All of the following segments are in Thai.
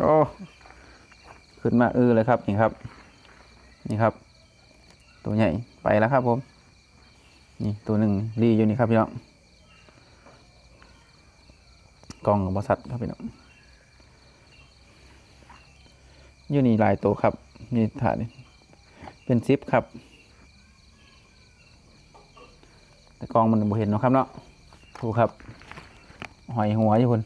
โอ้ขึ้นมาเออเลยครับนี่ครับ นี่ครับ ตัวใหญ่ไปแล้วครับผม นี่ตัวหนึ่งรีอยู่นี่ครับพี่น้องกล่องกับบริษัทครับพี่น้องอยู่นี่หลายตัวครับนี่ถานเป็นซิปครับ แต่กองมันบ่เห็นเนาะครับเนาะถูกครับ หอยหัวอยู่คุณ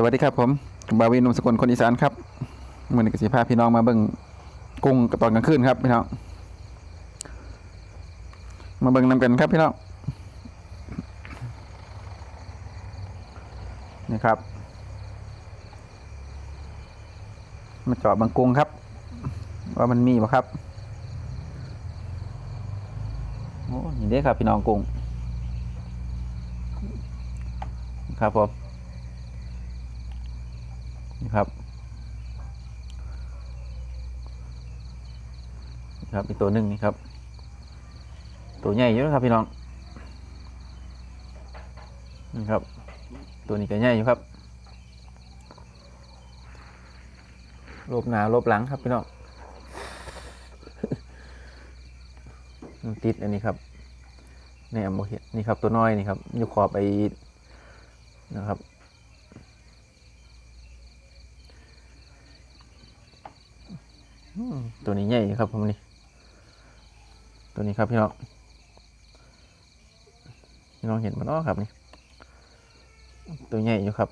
สวัสดีครับผมบาวีนุ่มสกลคนอีสานครับมือนี้กสิพาพพี่น้องมาเบิ่งกุ้งตอนกลางคืนครับพี่น้องมาเบิ่งนำกันครับพี่น้องนี่ครับ มาเจาะบางกุ้งครับ ว่ามันมีบ่ครับโอ้นี่เด้ครับพี่น้องกุ้งครับผม ครับครับอีกตัวหนึ่งนี่ครับ ตัวใหญ่อยู่นะครับพี่น้องนี่ครับ ตัวนี้ก็ใหญ่อยู่ครับลบหนาลบหลังครับพี่น้องติดอันนี้ครับเนี่ยโมเห็นนี่ครับตัวน้อยนี่ครับอยู่ขอบไปนะครับ อืม ตัวนี้ใหญ่ครับผมนี่ตัวนี้ครับพี่น้องพี่น้องเห็นมันเนาะครับนี่ตัวใหญ่อยู่ครับ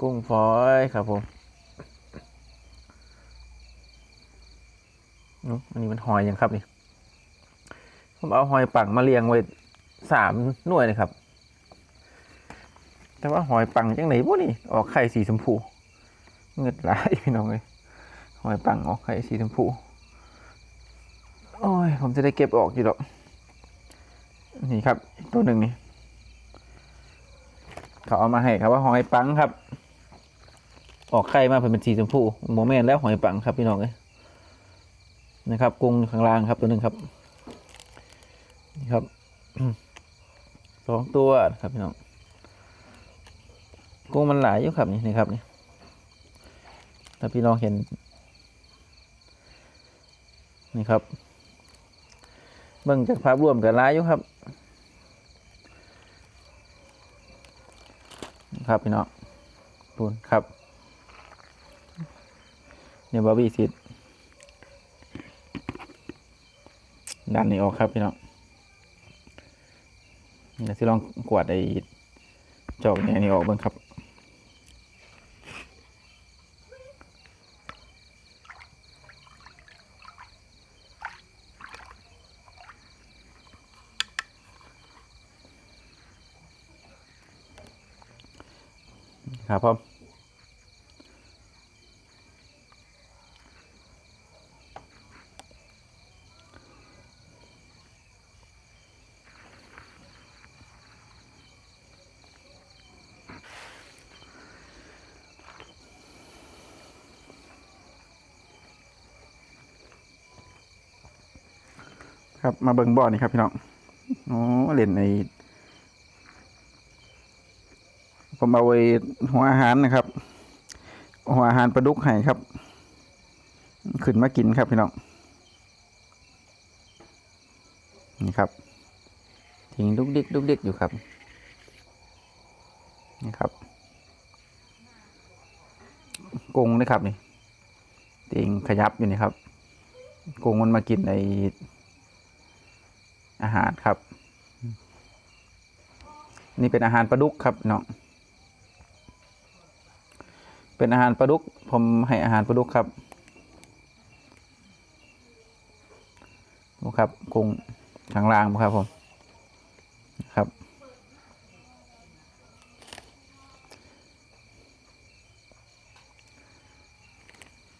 กุ้งฝอยครับผมอันนี้มันหอยยังครับนี่ ผมเอาหอยปังมาเรียงไว้สามหน่วยเลยครับ แต่ว่าหอยปังจังไหนพวกนี่ออกไข่สีชมพู เงือดไหลายพี่น้องเลยหอยปังออกไข่สีชมพูโอ้ย ผมจะได้เก็บออกอยู่หรอก นี่ครับ อีกตัวหนึ่งนี่ เขาเอามาให้ครับว่าหอยปังครับ ออกไข่มาเป็นสีชมพูโมเมนต์แล้วหอยปังครับพี่น้องเลยนะครับกุ้งข้างล่างครับตัวหนึ่งครับ นี่ครับสองตัวครับพี่น้องกุ้งมันหลายอยู่ครับนี่นี่ครับนี่ ถ้าพี่น้องเห็นนี่ครับ เบิ่งจากภาพรวมกันร้ายอยู่ครับ ครับพี่น้องปูนครับเนี่ยบอบบี้ซิดดันนี่ออกครับพี่น้องเดี๋ยวสิลองกวาดไอ้จอกเนี่ยนี่ออกเบิ่งครับ ครับผมครับมาเบิ่งบ่อนี่ครับพี่น้อง โอ้เล่นใน ผมเอาไว้หัวอาหารนะครับ หัวอาหารปลาดุกให้ครับ ขึ้นมากินครับพี่น้องนี่ครับทิ้งดุกดิกดุกดิกอยู่ครับนี่ครับกงนะครับนี่ติงขยับอยู่นี่ครับกงมันมากินในอาหารครับ นี่เป็นอาหารปลาดุกครับน้อง เป็นอาหารปลาดุก ผมให้อาหารปลาดุกครับดูครับกุ้งข้างล่างครับผมครับ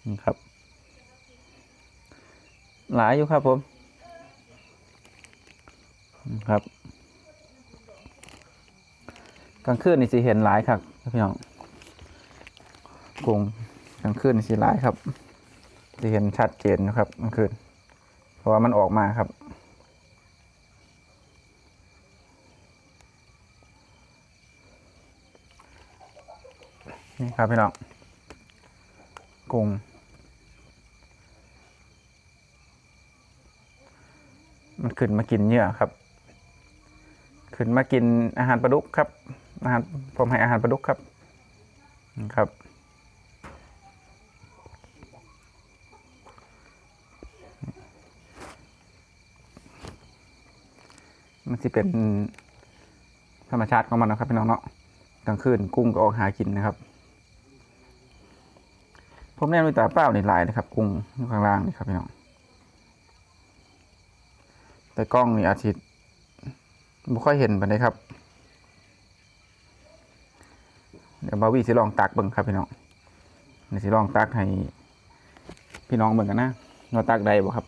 นี่ครับ หลายอยู่ครับผมครับกลางคืนนี่สิเห็นหลายครับพี่น้อง กรุงกลางคืนนี่สิหลายครับจะเห็นชัดเจนนะครับกลางคืนเพราะว่ามันออกมาครับนี่ครับพี่น้องกรุงมันขึ้นมากินเหยื่อครับ ขึ้นมากินอาหารปลาดุกครับอาหารผมให้อาหารปลาดุกครับครับ มันจะเป็นธรรมชาติของมันนะครับพี่น้องเนาะกลางคืนกุ้งก็ออกหากินนะครับ ผมแน่นด้วยตาเปล่าในลายนะครับ กุ้งอยู่ข้างล่างนี่ครับพี่น้องแต่กล้องนี่อาทิตย์ไม่ค่อยเห็นไปเลยครับ เดี๋ยวบาวี่สิลองตักเบิ่งครับพี่น้องเดี๋ยวสิลองตักให้พี่น้องเบิ่งกันนะว่าตักได้บ่ครับ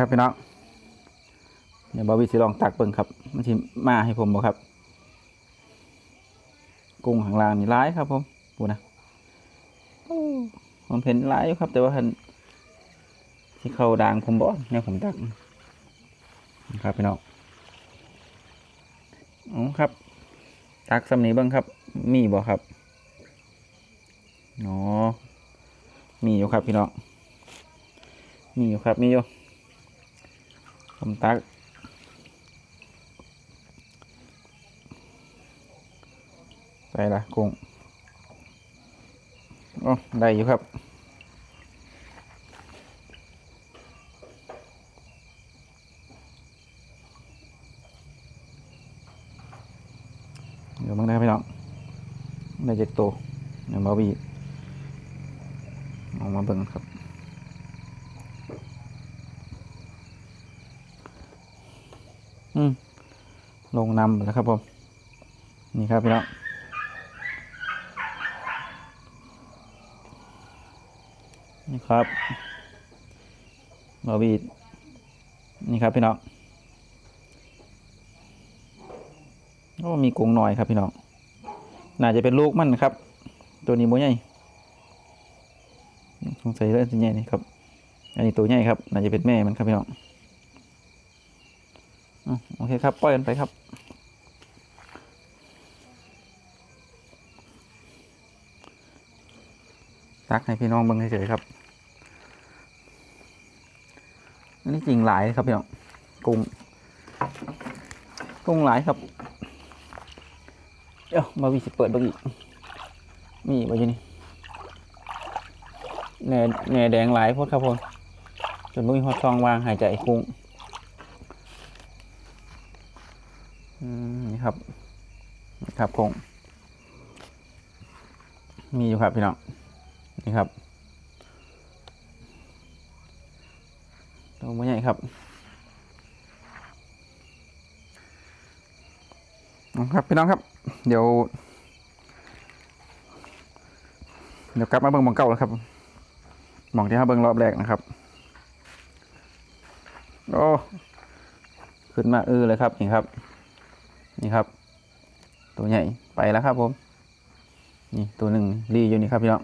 ครับพี่น้องเดี๋ยวบาวี่สิลองตักเบิ่งครับ มันสิมาให้ผมบ่ครับ กุ้งข้างล่างนี่ร้ายครับผมปูนะผมเห็นหลายอยู่ครับ แต่ว่าเห็นที่เขาด่างผมบอกเนี่ยผมตักนะครับพี่น้องอ๋อครับ ตักสำนีเบ้างครับ มีบ่ครับอ๋อมีอยู่ครับพี่น้องมีอยู่ครับ มีอยู่ ผมตักไปละกุ้งโอ้ได้อยู่ครับเดี๋ยวมึงนะครับพี่น้องได้เจ็ดตัวเดี๋ยวมาบีออกมาเบิ่งครับ อืม ลงนำแล้วครับผม นี่ครับพี่น้องนี่ครับบาบีนี่ครับพี่น้องโอ้มีกงหน่อยครับพี่น้องน่าจะเป็นลูกมันครับ ตัวนี้โมใหญ่สงสัยเรื่องตัวใหญ่นี่ครับ อันนี้ตัวใหญ่ครับ น่าจะเป็นแม่มันครับพี่น้อง โอเคครับ ปล่อยกันไปครับตักให้พี่น้องเบิ่งเฉยๆครับ อันนี้จริงหลายครับพี่น้องกุ้งกุ้งหลายครับ เดี๋ยวมาวิสิเปิดบิ่งอีก มีอีกบ่อยู่นี่แหน่แหน่แดงหลายพดครับผมจนบ่มีฮอดซองวางหายใจกุ้ง อืม นี่ครับนี่ครับกุ้งมีอยู่ครับพี่น้องนี่ครับตัวมันใหญ่ครับครับพี่น้องครับ เดี๋ยว เดี๋ยวกลับมาเบิ่งมองเก่าแล้วครับมองที่ห้าเบิ่งรอบแรกนะครับโอ้ขึ้นมาเออเลยครับนี่ครับ นี่ครับ ตัวใหญ่ไปแล้วครับผม นี่ตัวหนึ่งรีอยู่นี่ครับพี่น้อง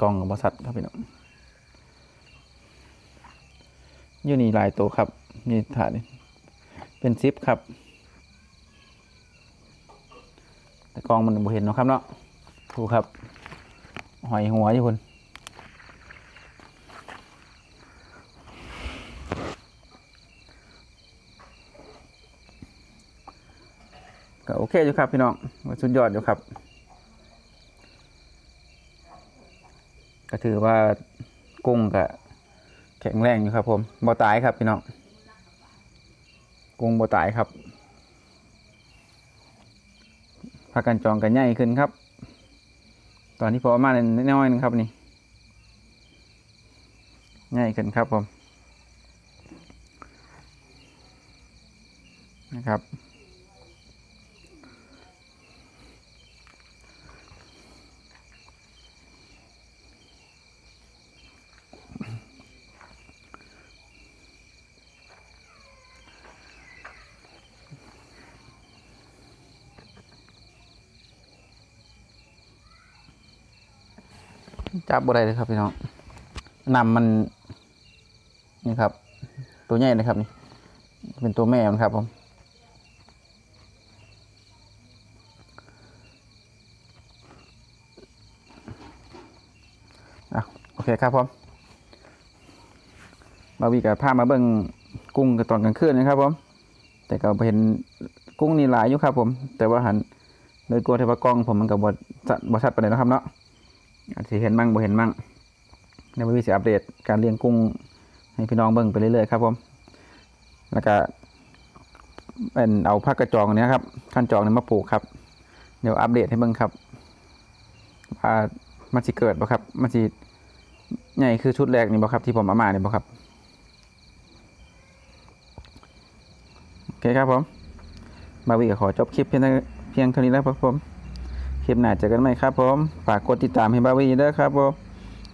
กองกับบริษัทครับพี่น้องอยู่นี่หลายตัวครับนี่ถาดเป็นซิปครับ แต่กองมันบ่เห็นเนาะครับเนาะถูกครับ หอยหัวอยู่คน ก็โอเคอยู่ครับพี่น้องว่าสุดยอดอยู่ครับ ก็ถือว่ากุ้งก็แข็งแรงอยู่ครับ ผมบ่ตายครับพี่น้องกุ้งบ่ตายครับพากันจองกันใหญ่ขึ้นครับ ตอนที่พอมาเนี่ยน้อยนึงครับนี่ใหญ่ขึ้นครับผมนะครับ จับบ่ได้เลยครับพี่น้องนำมันนี่ครับ ตัวใหญ่นะครับนี่ เป็นตัวแม่มันครับผมโอเคครับผมบาวีกับพามาเบิ่งกุ้งกับตอนกลางคืนนะครับผมแต่ก็บ่เห็นกุ้งนี่หลายอยู่ครับผม แต่ว่าหันเลยกลัวเทว่ากล้องผมมันกับบดบชัดไปเลยนะครับเนาะ อาจจะเห็นมั่งบ่เห็นมั่งในบาวีจะอัปเดตการเลี้ยงกุ้งให้พี่น้องเบิ่งไปเรื่อยๆครับผมแล้วก็เป็นเอาผ้ากระจองนเนี้ยครับขั้นจองเนี่ยมาปลูกครับ เดี๋ยวอัปเดตให้เบิ่งครับว่ามันสิเกิดบ่ครับมันสิใหญ่คือชุดแรกนี่บ่ครับที่ผมเอามาเนี่ยบ่ครับโอเคครับผมบาวีก็ขอจบคลิปเพียงเท่านี้แล้วครับผม คลิปหน้าเจอกันไหมครับผม ฝากกดติดตามให้บาวีเด้อครับผม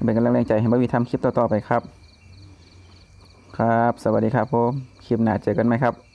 เป็นกำลังแรงใจให้บาวีทำคลิปต่อๆไปครับ ครับ สวัสดีครับผม คลิปหน้าเจอกันไหมครับ